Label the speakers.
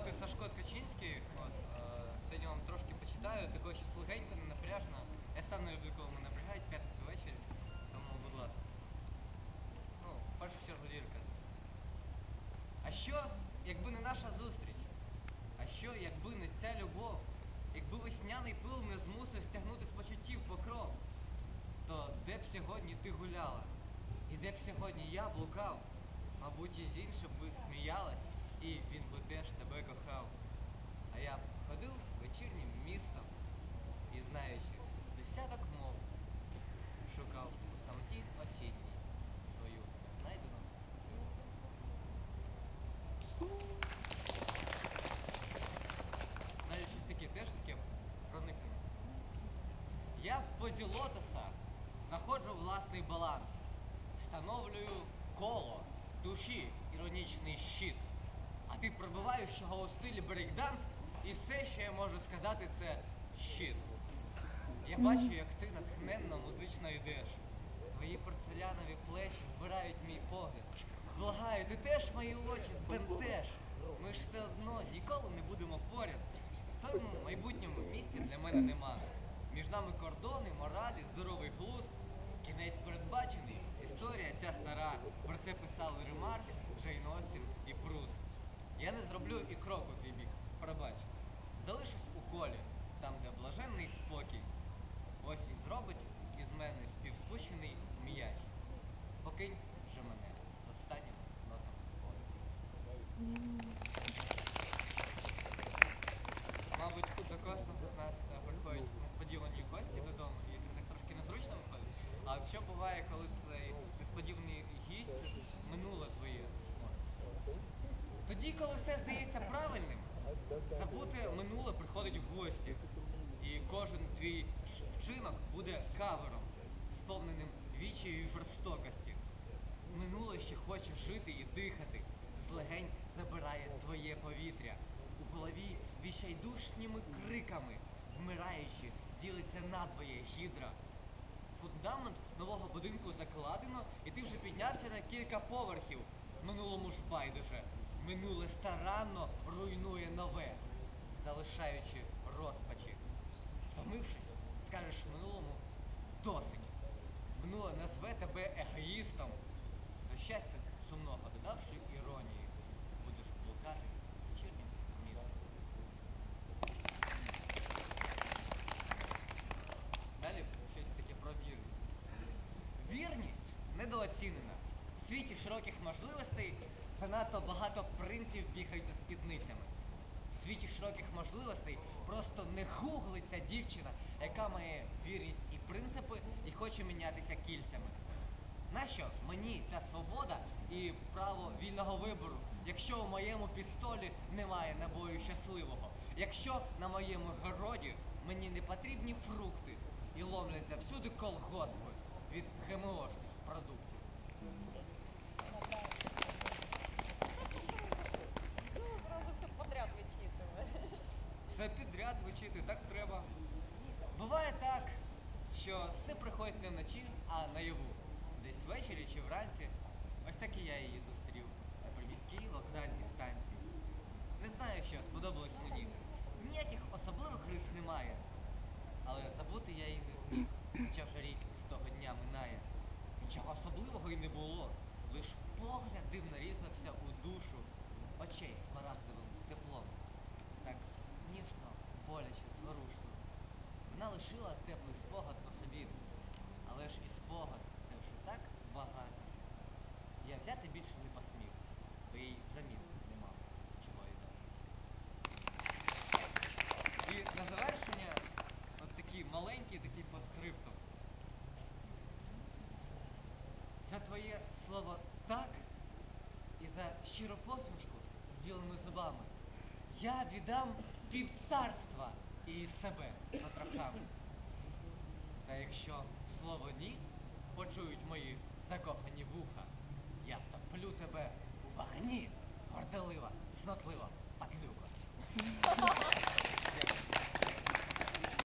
Speaker 1: звати Сашко Ткачинський. От, е, сьогодні вам трошки почитаю, такого щось легенько, не напряжно. Я сам не люблю, коли мене напрягають п'ятницю ввечері, тому, будь ласка. Ну, в першу чергу звісно. А що, якби не наша зустріч? А що, якби не ця любов? Якби весняний пил не змусив стягнути з почуттів покров, то де б сьогодні ти гуляла? І де б сьогодні я блукав? Мабуть, із іншим би сміялась, і він би теж тебе кохав. А я б ходив вечірнім містом і, знаючи з десяток мов, шукав у самоті осінній свою незнайдену любов. Далі щось таке теж таке проникнення. Я в позі лотоса знаходжу власний баланс, встановлюю коло душі, іронічний щит. А ти пробиваєш його у стилі брейкданс, і все, що я можу сказати, це щит. Я бачу, як ти натхненно музично йдеш. Твої порцелянові плечі вбирають мій погляд. Благаю, ти теж мої очі збентеш. Ми ж все одно ніколи не будемо поряд. В тому майбутньому місці для мене нема. Між нами кордони, моралі, здоровий глузд. Кінець передбачений, історія ця стара. Про це писали Ремарк, Джейн Остін і Прус. Я не зроблю і кроку в твій бік, пробач. Залишусь у колі, там, де блаженний спокій. Осінь зробить із мене півспущений м'яч. Покинь же мене з останнім нотом болю. Мабуть, тут до кожного з нас е, приходять несподівані гості додому, і це так трошки незручно виходить. А от що буває, коли цей несподіваний гість минуле твоє? Тоді, коли все здається правильним, забути минуле приходить в гості. І кожен твій вчинок буде кавером, сповненим вічою і жорстокості. Минуле ще хоче жити і дихати, з легень забирає твоє повітря. У голові відчайдушніми криками, вмираючи, ділиться надвоє гідра. Фундамент нового будинку закладено, і ти вже піднявся на кілька поверхів. Минулому ж байдуже. Минуле старанно руйнує нове, залишаючи розпачі. Втомившись, скажеш минулому досить. Минуле назве тебе егоїстом. До щастя сумного додавши іронії, недооцінена. У світі широких можливостей занадто багато принців бігають за спідницями. У світі широких можливостей просто не гуглиться дівчина, яка має вірність і принципи і хоче мінятися кільцями. Нащо мені ця свобода і право вільного вибору, якщо у моєму пістолі немає набою щасливого, якщо на моєму городі мені не потрібні фрукти і ломляться всюди колгоспи від ГМОшних продуктів.
Speaker 2: Ну, все подряд вичитываешь.
Speaker 1: Все підряд вичити, так треба. Буває так, що сни приходять не вночі, а наяву. Десь ввечері чи вранці. Ось так і я її зустрів на приміській вокзальній станції. Не знаю, що сподобалось мені. Ніяких особливих рис немає. Але забути я її не зміг, хоча вже рік з того дня минає. Й не було. Лиш погляд дивно різався у душу, очей смарагдовим теплом. Так ніжно, боляче, зворушно. Вона лишила теплий спогад по собі. Але ж і спогад це вже так багато. Я взяти більше не посмів, За твоє слово так і за щиру посмішку з білими зубами я віддам півцарства і себе з потрохами. Та якщо слово ні почують мої закохані вуха, я втоплю тебе у вогні, горделива, цнотлива падлюка. Дякую.